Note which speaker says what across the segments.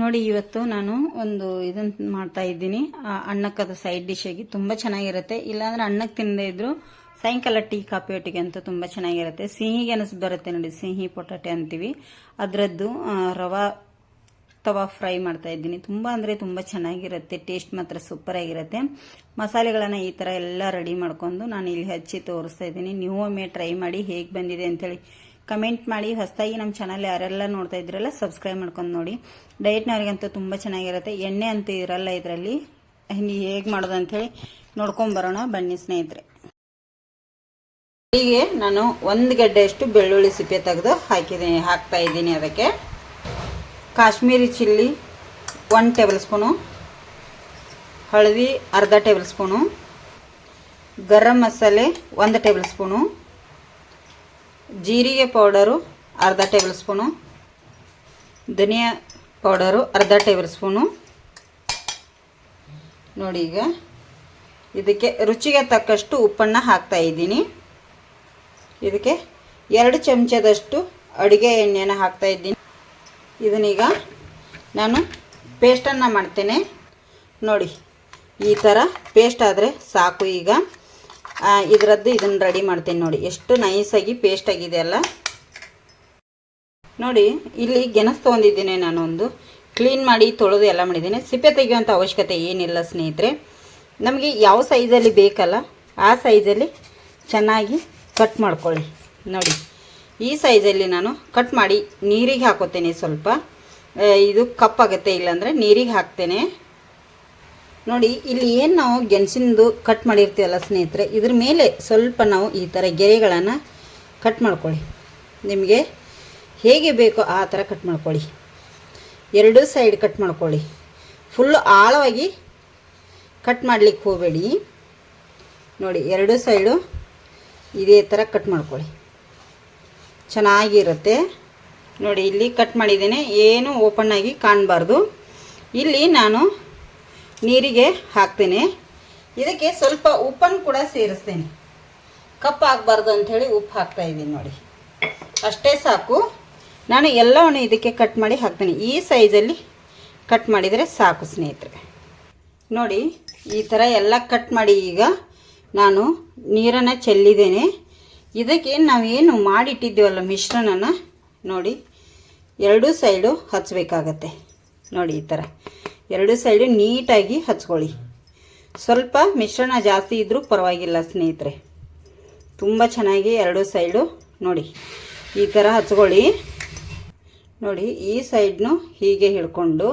Speaker 1: ನೋಡಿ, ಇವತ್ತು ನಾನು ಒಂದು ಇದನ್ನ ಮಾಡ್ತಾ ಇದ್ದೀನಿ. ಅನ್ನಕ್ಕದು ಸೈಡ್ ಡಿಶ್ ಆಗಿ ತುಂಬ ಚೆನ್ನಾಗಿರುತ್ತೆ. ಇಲ್ಲಾಂದ್ರೆ ಅನ್ನಕ್ಕೆ ತಿನ್ನದೇ ಇದ್ರು ಸಾಯಂಕಾಲ ಟೀ, ಕಾಫಿ ಒಟ್ಟಿಗೆ ಅಂತೂ ತುಂಬ ಚೆನ್ನಾಗಿರುತ್ತೆ. ಸಿಹಿಗೆ ಅನಿಸ್ ಬರುತ್ತೆ ನೋಡಿ, ಸಿಹಿ, ಪೊಟಾಟೆ ಅಂತೀವಿ. ಅದರದ್ದು ರವಾ ತವಾ ಫ್ರೈ ಮಾಡ್ತಾ ಇದ್ದೀನಿ. ತುಂಬ ಅಂದರೆ ತುಂಬ ಚೆನ್ನಾಗಿರುತ್ತೆ. ಟೇಸ್ಟ್ ಮಾತ್ರ ಸೂಪರ್ ಆಗಿರುತ್ತೆ. ಮಸಾಲೆಗಳನ್ನು ಈ ಥರ ಎಲ್ಲ ರೆಡಿ ಮಾಡ್ಕೊಂಡು ನಾನು ಇಲ್ಲಿ ಹಚ್ಚಿ ತೋರಿಸ್ತಾ ಇದ್ದೀನಿ. ನೀವು ಒಮ್ಮೆ ಟ್ರೈ ಮಾಡಿ ಹೇಗೆ ಬಂದಿದೆ ಅಂತೇಳಿ ಕಮೆಂಟ್ ಮಾಡಿ. ಹೊಸದಾಗಿ ನಮ್ಮ ಚಾನಲ್ ಯಾರೆಲ್ಲ ನೋಡ್ತಾ ಇದ್ರಲ್ಲ, ಸಬ್ಸ್ಕ್ರೈಬ್ ಮಾಡ್ಕೊಂಡು ನೋಡಿ. ಡಯಟ್ನವ್ರಿಗಂತೂ ತುಂಬ ಚೆನ್ನಾಗಿರುತ್ತೆ. ಎಣ್ಣೆ ಅಂತೂ ಇರಲ್ಲ ಇದರಲ್ಲಿ. ಹೇಗೆ ಮಾಡೋದು ಅಂಥೇಳಿ ನೋಡ್ಕೊಂಬರೋಣ ಬನ್ನಿ ಸ್ನೇಹಿತರೆ. ಹೀಗೆ ನಾನು ಒಂದು ಗಡ್ಡೆಯಷ್ಟು ಬೆಳ್ಳುಳ್ಳಿ ಸಿಪ್ಪೆ ತೆಗೆದು ಹಾಕಿದ್ದೀನಿ ಹಾಕ್ತಾ ಇದ್ದೀನಿ ಅದಕ್ಕೆ. Kashmiri chilli one tablespoon. ಹಳದಿ ಅರ್ಧ ಟೇಬಲ್ ಸ್ಪೂನು. ಗರಂ ಮಸಾಲೆ ಒಂದು ಟೇಬಲ್ ಸ್ಪೂನು. ಜೀರಿಗೆ ಪೌಡರು ಅರ್ಧ ಟೇಬಲ್ ಸ್ಪೂನು, ಧನಿಯಾ ಪೌಡರು ಅರ್ಧ ಟೇಬಲ್ ಸ್ಪೂನು. ನೋಡಿ ಈಗ ಇದಕ್ಕೆ ರುಚಿಗೆ ತಕ್ಕಷ್ಟು ಉಪ್ಪನ್ನು ಹಾಕ್ತಾ ಇದ್ದೀನಿ. ಇದಕ್ಕೆ ಎರಡು ಚಮಚದಷ್ಟು ಅಡುಗೆ ಎಣ್ಣೆನ ಹಾಕ್ತಾ ಇದ್ದೀನಿ. ಇದನ್ನೀಗ ನಾನು ಪೇಸ್ಟನ್ನು ಮಾಡ್ತೇನೆ. ನೋಡಿ, ಈ ಥರ ಪೇಸ್ಟ್ ಆದರೆ ಸಾಕು ಈಗ. ಇದರದ್ದು ಇದನ್ನು ರೆಡಿ ಮಾಡ್ತೀನಿ ನೋಡಿ. ಎಷ್ಟು ನೈಸಾಗಿ ಪೇಸ್ಟ್ ಆಗಿದೆ ಅಲ್ಲ? ನೋಡಿ, ಇಲ್ಲಿ ಗೆಣಸು ತೊಗೊಂಡಿದ್ದೀನಿ ನಾನು ಒಂದು ಕ್ಲೀನ್ ಮಾಡಿ ತೊಳೆದು ಎಲ್ಲ ಮಾಡಿದ್ದೀನಿ. ಸಿಪ್ಪೆ ತೆಗೆಯುವಂಥ ಅವಶ್ಯಕತೆ ಏನಿಲ್ಲ ಸ್ನೇಹಿತರೆ. ನಮಗೆ ಯಾವ ಸೈಜಲ್ಲಿ ಬೇಕಲ್ಲ, ಆ ಸೈಜಲ್ಲಿ ಚೆನ್ನಾಗಿ ಕಟ್ ಮಾಡ್ಕೊಳ್ಳಿ. ನೋಡಿ, ಈ ಸೈಜಲ್ಲಿ ನಾನು ಕಟ್ ಮಾಡಿ ನೀರಿಗೆ ಹಾಕೋತೇನೆ ಸ್ವಲ್ಪ. ಇದು ಕಪ್ಪಾಗುತ್ತೆ ಇಲ್ಲಾಂದರೆ ನೀರಿಗೆ ಹಾಕ್ತೇನೆ. ನೋಡಿ, ಇಲ್ಲಿ ಏನು ನಾವು ಗೆಣಸಿಂದು ಕಟ್ ಮಾಡಿರ್ತೀವಲ್ಲ ಸ್ನೇಹಿತರೆ, ಇದ್ರ ಮೇಲೆ ಸ್ವಲ್ಪ ನಾವು ಈ ಥರ ಗೆರೆಗಳನ್ನು ಕಟ್ ಮಾಡ್ಕೊಳ್ಳಿ. ನಿಮಗೆ ಹೇಗೆ ಬೇಕೋ ಆ ಥರ ಕಟ್ ಮಾಡ್ಕೊಳ್ಳಿ. ಎರಡೂ ಸೈಡ್ ಕಟ್ ಮಾಡ್ಕೊಳ್ಳಿ. ಫುಲ್ಲು ಆಳವಾಗಿ ಕಟ್ ಮಾಡಲಿಕ್ಕೆ ಹೋಗಬೇಡಿ. ನೋಡಿ, ಎರಡೂ ಸೈಡು ಇದೇ ಥರ ಕಟ್ ಮಾಡ್ಕೊಳ್ಳಿ. ಚೆನ್ನಾಗಿರುತ್ತೆ. ನೋಡಿ, ಇಲ್ಲಿ ಕಟ್ ಮಾಡಿದ್ದೇನೆ, ಏನು ಓಪನ್ ಆಗಿ ಕಾಣಬಾರ್ದು. ಇಲ್ಲಿ ನಾನು ನೀರಿಗೆ ಹಾಕ್ತೇನೆ. ಇದಕ್ಕೆ ಸ್ವಲ್ಪ ಉಪ್ಪನ್ನು ಕೂಡ ಸೇರಿಸ್ತೇನೆ. ಕಪ್ಪು ಆಗಬಾರ್ದು ಅಂಥೇಳಿ ಉಪ್ಪು ಹಾಕ್ತಾ ಇದ್ದೀನಿ ನೋಡಿ. ಅಷ್ಟೇ ಸಾಕು. ನಾನು ಎಲ್ಲವನ್ನು ಇದಕ್ಕೆ ಕಟ್ ಮಾಡಿ ಹಾಕ್ತೇನೆ. ಈ ಸೈಜಲ್ಲಿ ಕಟ್ ಮಾಡಿದರೆ ಸಾಕು ಸ್ನೇಹಿತರೆ. ನೋಡಿ, ಈ ಥರ ಎಲ್ಲ ಕಟ್ ಮಾಡಿ ಈಗ ನಾನು ನೀರನ್ನು ಚೆಲ್ಲಿದ್ದೇನೆ. ಇದಕ್ಕೆ ನಾವೇನು ಮಾಡಿಟ್ಟಿದ್ದೀವಲ್ಲ ಮಿಶ್ರಣನ? ನೋಡಿ, ಎರಡೂ ಸೈಡು ಹಚ್ಚಬೇಕಾಗತ್ತೆ ನೋಡಿ ಈ ಥರ. ಎರಡು ಸೈಡು ನೀಟಾಗಿ ಹಚ್ಕೊಳ್ಳಿ. ಸ್ವಲ್ಪ ಮಿಶ್ರಣ ಜಾಸ್ತಿ ಇದ್ದರೂ ಪರವಾಗಿಲ್ಲ ಸ್ನೇಹಿತರೆ. ತುಂಬ ಚೆನ್ನಾಗಿ ಎರಡು ಸೈಡು ನೋಡಿ, ಈ ಥರ ಹಚ್ಕೊಳ್ಳಿ. ನೋಡಿ, ಈ ಸೈಡ್ನು ಹೀಗೆ ಹಿಡ್ಕೊಂಡು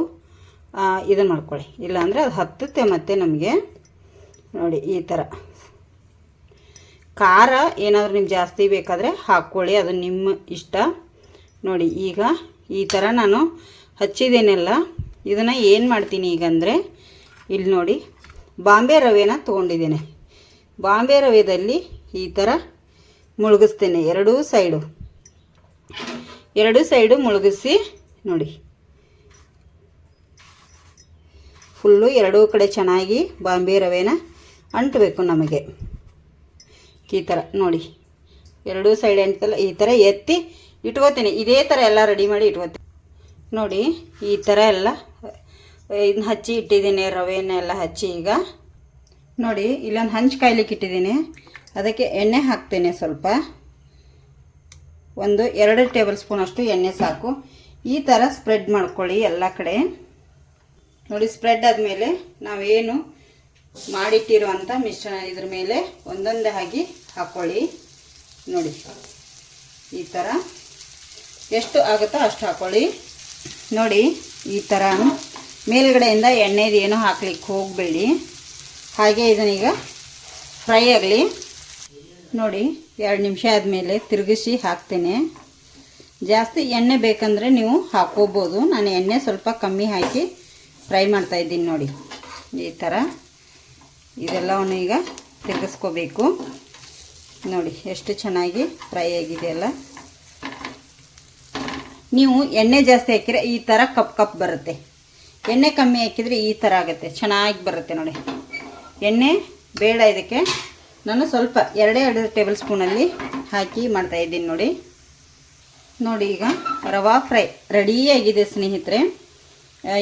Speaker 1: ಇದನ್ನು ಮಾಡ್ಕೊಳ್ಳಿ. ಇಲ್ಲಾಂದರೆ ಅದು ಹತ್ತುತ್ತೆ ಮತ್ತೆ ನಮಗೆ. ನೋಡಿ, ಈ ಥರ ಖಾರ ಏನಾದರೂ ನಿಮ್ಗೆ ಜಾಸ್ತಿ ಬೇಕಾದರೆ ಹಾಕ್ಕೊಳ್ಳಿ, ಅದು ನಿಮ್ಮ ಇಷ್ಟ. ನೋಡಿ, ಈಗ ಈ ಥರ ನಾನು ಹಚ್ಚಿದ್ದೇನೆಲ್ಲ ಇದನ್ನು ಏನು ಮಾಡ್ತೀನಿ ಈಗ ಅಂದರೆ, ಇಲ್ಲಿ ನೋಡಿ, ಬಾಂಬೆ ರವೆನ ತೊಗೊಂಡಿದ್ದೇನೆ. ಬಾಂಬೆ ರವೆದಲ್ಲಿ ಈ ಥರ ಮುಳುಗಿಸ್ತೇನೆ, ಎರಡೂ ಸೈಡು. ಎರಡೂ ಸೈಡು ಮುಳುಗಿಸಿ, ನೋಡಿ. ಫುಲ್ಲು ಎರಡೂ ಕಡೆ ಚೆನ್ನಾಗಿ ಬಾಂಬೆ ರವೆನ ಅಂಟಬೇಕು ನಮಗೆ. ಈ ಥರ ನೋಡಿ. ಎರಡೂ ಸೈಡ್ ಅಂಟಲ್ಲ ಈ ಥರ ಎತ್ತಿ ಇಟ್ಕೋತೀನಿ. ಇದೇ ಥರ ಎಲ್ಲ ರೆಡಿ ಮಾಡಿ ಇಟ್ಕೋತೀನಿ. ನೋಡಿ, ಈ ಥರ ಎಲ್ಲ ಇದನ್ನ ಹಚ್ಚಿ ಇಟ್ಟಿದ್ದೀನಿ ರವೆಯನ್ನೆಲ್ಲ ಹಚ್ಚಿ ಈಗ. ನೋಡಿ, ಇಲ್ಲೊಂದು ಹಂಚು ಕಾಯ್ಲಿಕ್ಕೆ ಇಟ್ಟಿದ್ದೀನಿ. ಅದಕ್ಕೆ ಎಣ್ಣೆ ಹಾಕ್ತೇನೆ ಸ್ವಲ್ಪ. ಒಂದು ಎರಡು ಟೇಬಲ್ ಸ್ಪೂನ್ ಅಷ್ಟು ಎಣ್ಣೆ ಸಾಕು. ಈ ಥರ ಸ್ಪ್ರೆಡ್ ಮಾಡ್ಕೊಳ್ಳಿ ಎಲ್ಲ ಕಡೆ. ನೋಡಿ, ಸ್ಪ್ರೆಡ್ ಆದಮೇಲೆ ನಾವೇನು ಮಾಡಿಟ್ಟಿರುವಂಥ ಮಿಶ್ರಣ ಇದ್ರ ಮೇಲೆ ಒಂದೊಂದೇ ಹಾಕಿ ಹಾಕ್ಕೊಳ್ಳಿ ನೋಡಿ, ಈ ಥರ ಎಷ್ಟು ಆಗುತ್ತೋ ಅಷ್ಟು ಹಾಕ್ಕೊಳ್ಳಿ ನೋಡಿ, ಈ ಥರ ಮೇಲ್ಗಡೆಯಿಂದ ಎಣ್ಣೆದು ಏನೂ ಹಾಕ್ಲಿಕ್ಕೆ ಹೋಗಬೇಡಿ. ಹಾಗೆ ಇದನ್ನೀಗ ಫ್ರೈ ಆಗಲಿ. ನೋಡಿ, ಎರಡು ನಿಮಿಷ ಆದಮೇಲೆ ತಿರುಗಿಸಿ ಹಾಕ್ತೇನೆ. ಜಾಸ್ತಿ ಎಣ್ಣೆ ಬೇಕಂದರೆ ನೀವು ಹಾಕೋಬೋದು ನಾನು ಎಣ್ಣೆ ಸ್ವಲ್ಪ ಕಮ್ಮಿ ಹಾಕಿ ಫ್ರೈ ಮಾಡ್ತಾ ಇದ್ದೀನಿ ನೋಡಿ. ಈ ಥರ ಇದೆಲ್ಲವನ್ನು ಈಗ ತಿರುಗಿಸ್ಕೋಬೇಕು. ನೋಡಿ, ಎಷ್ಟು ಚೆನ್ನಾಗಿ ಫ್ರೈ ಆಗಿದೆಯಲ್ಲ ನೀವು ಎಣ್ಣೆ ಜಾಸ್ತಿ ಹಾಕಿದರೆ ಈ ಥರ ಕಪ್ ಕಪ್ ಬರುತ್ತೆ. ಎಣ್ಣೆ ಕಮ್ಮಿ ಹಾಕಿದರೆ ಈ ಥರ ಆಗುತ್ತೆ, ಚೆನ್ನಾಗಿ ಬರುತ್ತೆ ನೋಡಿ. ಎಣ್ಣೆ ಬೇಡ ಇದಕ್ಕೆ. ನಾನು ಸ್ವಲ್ಪ ಎರಡೇ ಎರಡು ಟೇಬಲ್ ಸ್ಪೂನಲ್ಲಿ ಹಾಕಿ ಮಾಡ್ತಾ ಇದ್ದೀನಿ ನೋಡಿ. ನೋಡಿ ಈಗ ರವಾ ಫ್ರೈ ರೆಡಿಯಾಗಿದೆ ಸ್ನೇಹಿತರೆ.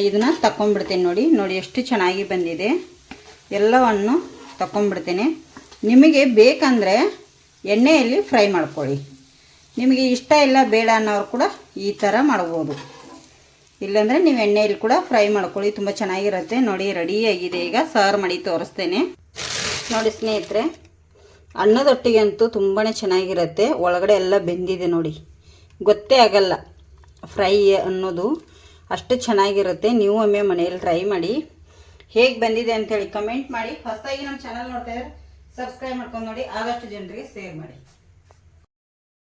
Speaker 1: ಇದನ್ನು ತಗೊಂಡ್ಬಿಡ್ತೀನಿ ನೋಡಿ. ನೋಡಿ ಎಷ್ಟು ಚೆನ್ನಾಗಿ ಬಂದಿದೆ. ಎಲ್ಲವನ್ನು ತಗೊಂಡ್ಬಿಡ್ತೀನಿ ನಿಮಗೆ ಬೇಕಂದರೆ ಎಣ್ಣೆಯಲ್ಲಿ ಫ್ರೈ ಮಾಡ್ಕೊಳ್ಳಿ. ನಿಮಗೆ ಇಷ್ಟ ಇಲ್ಲ ಬೇಡ ಅನ್ನೋರು ಕೂಡ ಈ ಥರ ಮಾಡ್ಬೋದು. ಇಲ್ಲಾಂದರೆ ನೀವು ಎಣ್ಣೆಯಲ್ಲಿ ಕೂಡ ಫ್ರೈ ಮಾಡ್ಕೊಳ್ಳಿ, ತುಂಬ ಚೆನ್ನಾಗಿರುತ್ತೆ. ನೋಡಿ ರೆಡಿಯಾಗಿದೆ ಈಗ ಸಾರು ಮಾಡಿ ತೋರಿಸ್ತೇನೆ. ನೋಡಿ ಸ್ನೇಹಿತರೆ ಅನ್ನದೊಟ್ಟಿಗೆ ಅಂತೂ ತುಂಬಾ ಚೆನ್ನಾಗಿರುತ್ತೆ. ಒಳಗಡೆ ಎಲ್ಲ ಬೆಂದಿದೆ ನೋಡಿ. ಗೊತ್ತೇ ಆಗಲ್ಲ ಫ್ರೈ ಅನ್ನೋದು. ಅಷ್ಟು ಚೆನ್ನಾಗಿರುತ್ತೆ. ನೀವು ಒಮ್ಮೆ ಮನೆಯಲ್ಲಿ ಟ್ರೈ ಮಾಡಿ. ಹೇಗೆ ಬಂದಿದೆ ಅಂತೇಳಿ ಕಮೆಂಟ್ ಮಾಡಿ. ಹೊಸದಾಗಿ ನಮ್ಮ ಚಾನಲ್ ನೋಡ್ತಾ ಇದ್ರೆ ಸಬ್ಸ್ಕ್ರೈಬ್ ಮಾಡ್ಕೊಂಡು ನೋಡಿ. ಆದಷ್ಟು ಜನರಿಗೆ ಶೇರ್ ಮಾಡಿ.